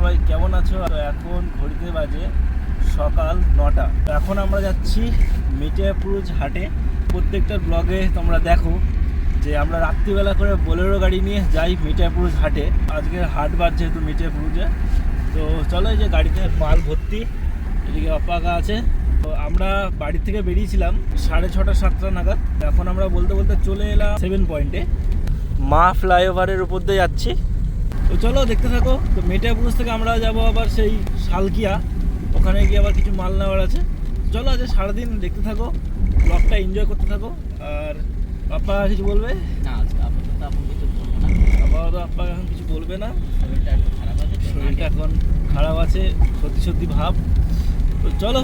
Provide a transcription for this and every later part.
সবাই কেমন আছো? তো এখন ঘড়িতে বাজে সকাল নটা। এখন আমরা যাচ্ছি মিটিয়াপুরুজ হাটে। প্রত্যেকটা ব্লগে তোমরা দেখো যে আমরা রাত্রিবেলা করে বোলেরো গাড়ি নিয়ে যাই মিটিয়াপুরুজ হাটে। আজকের হাট বার যেহেতু মিটিয়াপুরুজে তো চলো যে গাড়িতে মাল ভর্তি, এদিকে অপাকা আছে। তো আমরা বাড়ি থেকে বেরিয়েছিলাম সাড়ে ছটা, সাতটা নাগাদ। এখন আমরা বলতে বলতে চলে এলাম সেভেন পয়েন্টে মা ফ্লাইওভারের উপর দিয়ে যাচ্ছি। তো চলো দেখতে থাকো। তো মেটিয়াপুরুষ থেকে আমরা যাব আবার সেই শালকিয়া। ওখানে গিয়ে আবার কিছু মাল নেওয়ার আছে। চলো আজ সারাদিন দেখতে থাকো ব্লগটা এনজয় করতে থাকো। আর পাপা কিছু বলবে? না আজকে আপাতত আপনি কিছু বলব না। আপাতত আপা এখন কিছু বলবে না। শরীরটা একটু খারাপ আছে তো শরীরটা এখন খারাপ আছে সত্যি সত্যি ভাব। তো চলো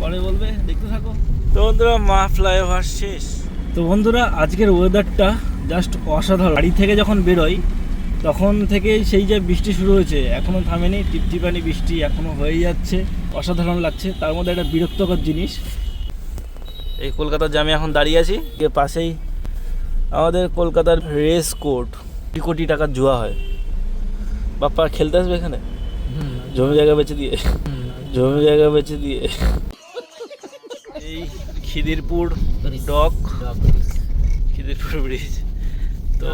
পরে বলবে দেখতে থাকো। তো বন্ধুরা মা ফ্লাইওভার শেষ। তো বন্ধুরা আজকের ওয়েদারটা জাস্ট অসাধারণ। বাড়ি থেকে যখন বেরোই তখন থেকে সেই যে বৃষ্টি শুরু হয়েছে এখনও থামেনি টিপটিপানি বৃষ্টি এখনও হয়ে যাচ্ছে অসাধারণ লাগছে তার মধ্যে একটা বিরক্তকর জিনিস। এই কলকাতার জামে এখন দাঁড়িয়ে আছি এর পাশেই আমাদের কলকাতার রেস কোর্ট কোটি কোটি টাকার জুয়া হয়। বাপ্পা খেলতে আসবে এখানে? জমি জায়গা বেচে দিয়ে। জমি জায়গা বেচে দিয়ে। এই খিদিরপুর. Doc Khidirpur bridge. তো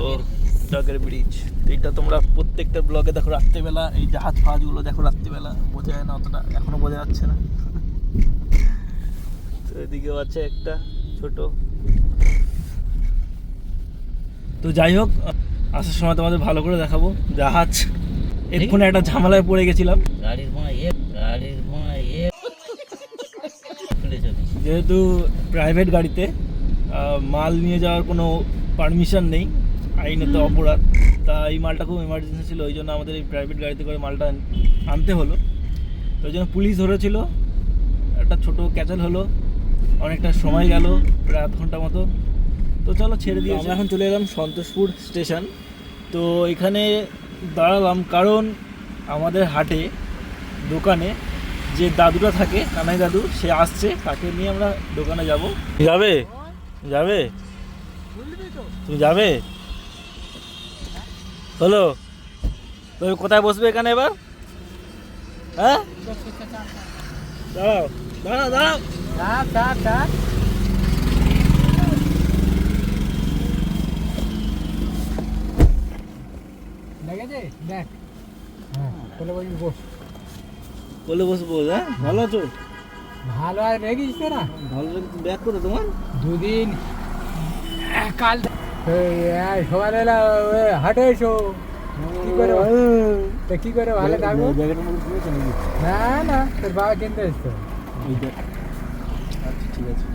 ডগের- ব্রিজ এইটা তোমরা প্রত্যেকটা ব্লগে দেখো রাত্রিবেলা এই জাহাজ ফাহাজগুলো দেখো রাত্রিবেলা। বোঝা যায় না অতটা এখনও বোঝা যাচ্ছে না। তো এদিকেও আছে একটা ছোট। তো যাই হোক আসার সময় তোমাদের ভালো করে দেখাবো। জাহাজ এক্ষুনি একটা ঝামেলায় পড়ে গেছিলাম। গাড়ির ইয়ে গাড়ির ইয়ে। যেহেতু প্রাইভেট গাড়িতে মাল নিয়ে যাওয়ার কোনো পারমিশন নেই। আইনত অপরাধ। তা এই মালটা খুব এমার্জেন্সি ছিল ওই জন্য আমাদের এই প্রাইভেট গাড়িতে করে মালটা আনতে হলো। তো ওই জন্য পুলিশ ধরেছিল। একটা ছোট ক্যাচেল হলো অনেকটা সময় গেল প্রায় আধ ঘণ্টা মতো। তো চলো ছেড়ে দিয়ে আমরা এখন চলে এলাম সন্তোষপুর স্টেশন। তো এখানে দাঁড়ালাম কারণ আমাদের হাটে দোকানে যে দাদুটা থাকে কানাই দাদু সে আসছে। তাকে নিয়ে আমরা দোকানে যাব? যাবে? যাবে? তুমি যাবে? হলো? তুমি কোথায় বসবে এখানে এবার? হ্যাঁ? দাঁড়াও দাঁড়াও দাঁড়াও। লেগেছে? দেখ। হ্যাঁ বলে বলবি বস। বসবো হ্যাঁ? ভালো আছো? ভালো আর রেগেছিস না। ভালো ব্যাক করো তোমার? দুদিন। কাল সকালবেলা হাটে এসো। কি করে তা কি করে ভালো থাকব? না না তোর বাবা কিনতে দেখ। আচ্ছা ঠিক আছে।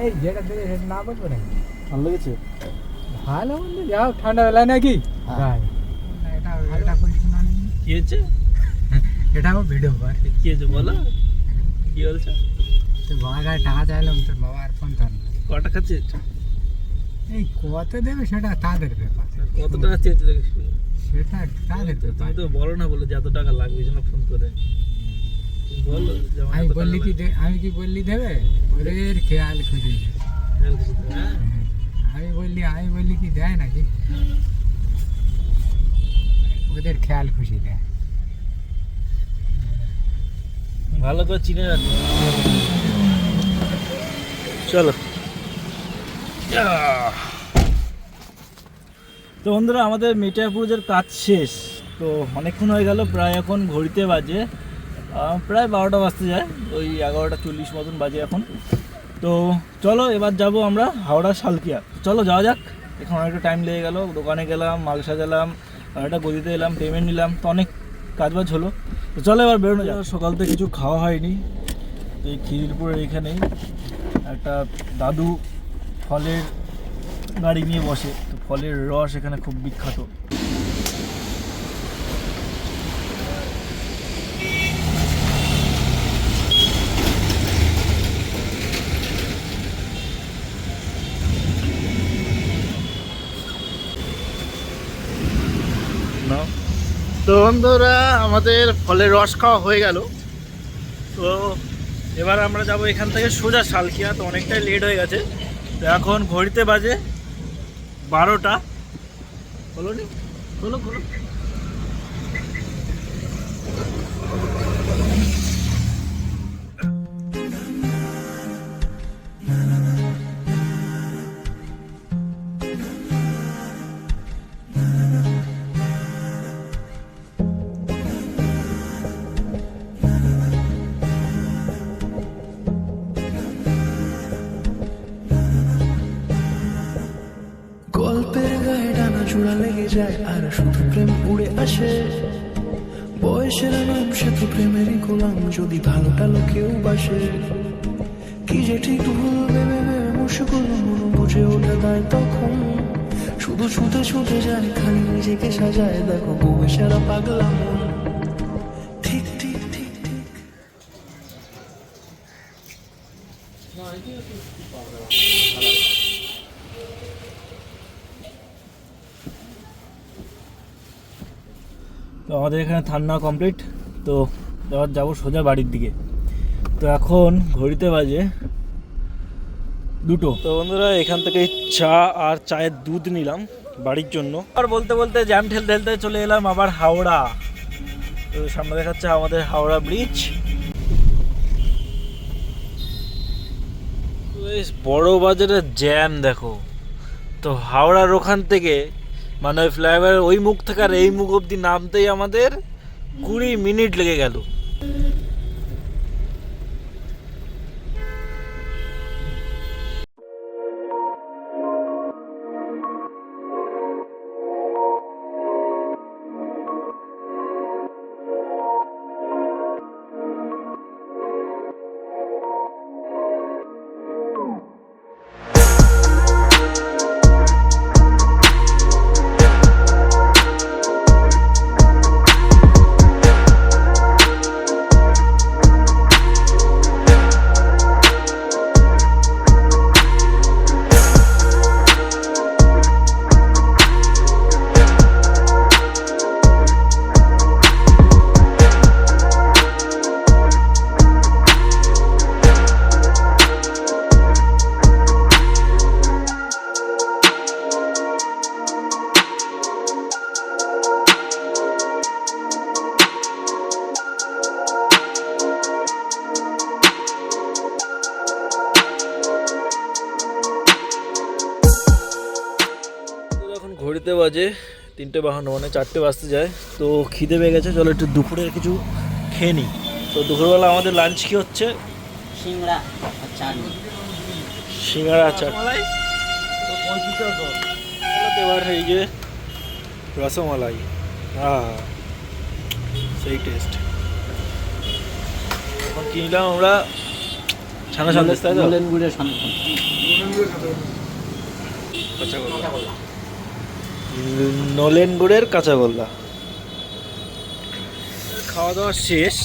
এই যেটা দেবে সেটা না বলব না ভালো লেগেছে? ভালো মন্দ যাও ঠান্ডাবেলা নাকি? হ্যাঁ। এটা এটা কি হয়েছে? এটাও ভিডিও কর কি হয়েছে বলো? কি বলছো? তোর বাবার টাকা চাইলাম তোর বাবা আর ফোন ধর কটা খাচ্ছে এই কত দেবে সেটা তাদের ব্যাপার। কত টাকা চেয়েছে দেখে শুনি? সেটা তাদের ব্যাপার। তুমি তো বলো না বলে যে এত টাকা লাগবে এই ফোন করে। বলো আমি বললি কি আমি কি বললি দেবে? ওদের খেয়াল খুঁজে হ্যাঁ? আমি বললি আমি বললি কি দেয় নাকি? ওদের খেয়াল খুশি দেয় ভালো করে চিনে রাখো। চলো। তো বন্ধুরা, আমাদের মিঠাপুজোর কাজ শেষ। তো অনেকক্ষণ হয়ে গেল, প্রায় এখন ঘড়িতে বাজে প্রায় বারোটা বাজতে যায়, ওই এগারোটা চল্লিশ মতন বাজে এখন। তো চলো, এবার যাব আমরা হাওড়া শালকিয়া। চলো, যাওয়া যাক। এখন অনেকটা টাইম লেগে গেল, দোকানে গেলাম, মাল সাজালাম একটা গদিতে এলাম পেমেন্ট নিলাম, তো অনেক কাজবাজ হলো। তো চলো, এবার বেরোনো যাক। সকাল থেকে কিছু খাওয়া হয়নি, এই খিদিরপুরের এখানেই একটা দাদু ফলের গাড়ি নিয়ে বসে, তো ফলের রস এখানে খুব বিখ্যাত। তো বন্ধুরা, আমাদের ফলের রস খাওয়া হয়ে গেল। তো এবার আমরা যাব এখান থেকে সোজা শালকিয়া, তো অনেকটাই লেট হয়ে গেছে। তো এখন ঘড়িতে বাজে বারোটা। হলো নি? খোলো খোলো হারিয়ে যায় আর শুধু প্রেম উড়ে আসে। বয়সের নাম সে তো প্রেমেরই গোলাম, যদি ভালো ভালোটা লোকেও বাসে। কি যে ঠিক ভুল ভেবে ভেবে মুশকুল মন বুঝে ওঠে দেয় তখন। শুধু ছুটে ছুটে যায় খালি নিজেকে সাজায়, দেখো বউয়ে সারা পাগলা মন। ঠিক ঠিক ঠিক ঠিক। তো আমাদের এখানে ঠান্ডা কমপ্লিট তো এবার যাব সোজা বাড়ির দিকে। তো এখন ঘড়িতে বাজে দুটো। তো বন্ধুরা, এখান থেকে চা আর চায়ের দুধ নিলাম বাড়ির জন্য। আর বলতে বলতে জ্যাম ঠেলতে ঠেলতে চলে এলাম আবার হাওড়া। তো সামনে দেখাচ্ছে আমাদের হাওড়া ব্রিজ বড় বাজারের জ্যাম দেখো। তো হাওড়ার ওখান থেকে মানে ওই ওই মুখ থেকে আর এই মুখ অবধি নামতেই আমাদের কুড়ি মিনিট লেগে গেল। এখন বাজে তিনটে বাহান্ন মানে চারটে বাজতে যায়। তো খিদে পেয়ে গেছে চলো একটু দুপুরের কিছু খেয়ে নিই। তো দুপুরবেলা আমাদের লাঞ্চ কি হচ্ছে? সিংড়া চাটনি। সিঙ্গারা চাট এবার এই যে রসমালাই। হ্যাঁ সেই টেস্ট এখন কিনলাম আমরা? ছানা সন্দেশ তাই তো? গোল্ডেন গুড়ের সন্ধান নলেন গুড়ের কাঁচাগোল্লা। খাওয়া দাওয়া শেষ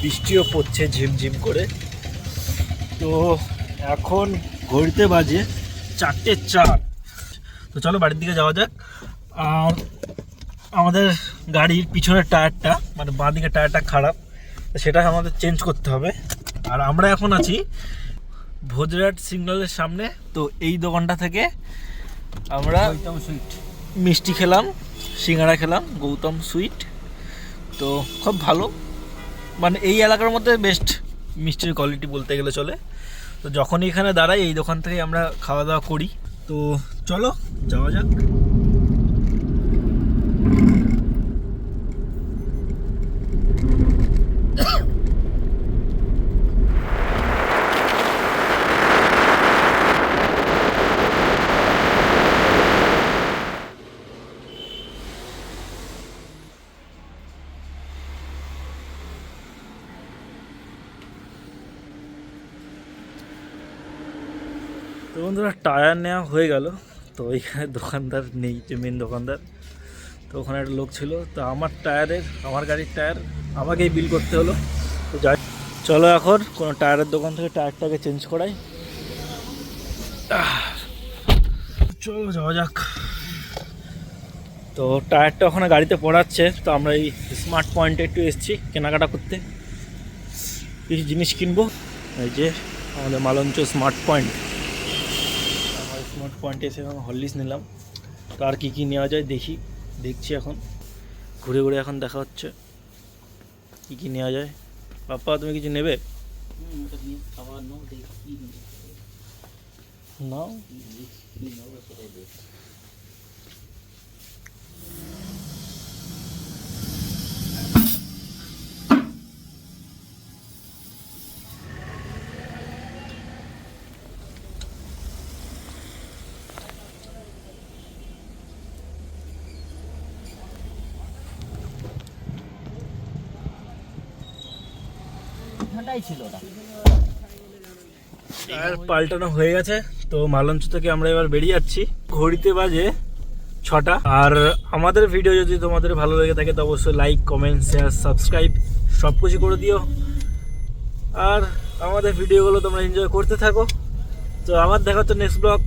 বৃষ্টিও পড়ছে ঝিমঝিম করে। তো এখন ঘড়িতে বাজে চারটে চার। তো চলো বাড়ির দিকে যাওয়া যাক। আর আমাদের গাড়ির পিছনের টায়ারটা মানে বাঁ দিকের টায়ারটা খারাপ তো সেটা আমাদের চেঞ্জ করতে হবে। আর আমরা এখন আছি ভোজরাট সিগন্যালের সামনে। তো এই দোকানটা থেকে আমরা মিষ্টি খেলাম সিঙ্গাড়া খেলাম, গৌতম সুইট। তো খুব ভালো। মানে এই এলাকার মধ্যে বেস্ট মিষ্টির কোয়ালিটি বলতে গেলে চলে। তো যখনই এখানে দাঁড়াই, এই দোকান থেকে আমরা খাওয়া দাওয়া করি। তো চলো, যাওয়া যাক। তো বন্ধুরা টায়ার নেওয়া হয়ে গেল। তো ওইখানে দোকানদার নেই, যে মেন দোকানদার। তো ওখানে একটা লোক ছিল। তো আমার টায়ারের, আমার গাড়ির টায়ার আমাকেই বিল করতে হলো। তো যাই, চলো এখন কোনো টায়ারের দোকান থেকে টায়ারটাকে চেঞ্জ করাই। চলো যাওয়া যাক। তো টায়ারটা ওখানে গাড়িতে পড়াচ্ছে। তো আমরা এই স্মার্ট পয়েন্টে একটু এসেছি কেনাকাটা করতে। কিছু জিনিস কিনবো। এই যে আমাদের মালঞ্চ স্মার্ট পয়েন্ট পয়েন্টে এসে এখন হরলিক্স নিলাম। তো আর কী কী নেওয়া যায় দেখি, দেখছি এখন। ঘুরে ঘুরে এখন দেখা হচ্ছে কী কী নেওয়া যায়। পাপ্পা, তুমি কিছু নেবে? খাবার নাও। দেখি কি নিই। নাও কি নেব সেটাই দেখি ওটাই ছিল পাল্টানো হয়ে গেছে, তো মালঞ্চ থেকে আমরা এবার বেরিয়ে যাচ্ছি। ঘড়িতে বাজে ছটা। আর আমাদের ভিডিও যদি তোমাদের ভালো লেগে থাকে, তো অবশ্যই লাইক কমেন্ট শেয়ার সাবস্ক্রাইব সব কিছু করে দিও। আর আমাদের ভিডিওগুলো তোমরা এনজয় করতে থাকো। তো আবার দেখা হচ্ছে নেক্সট ব্লগ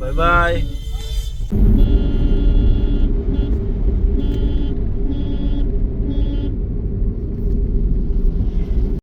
বাই বাই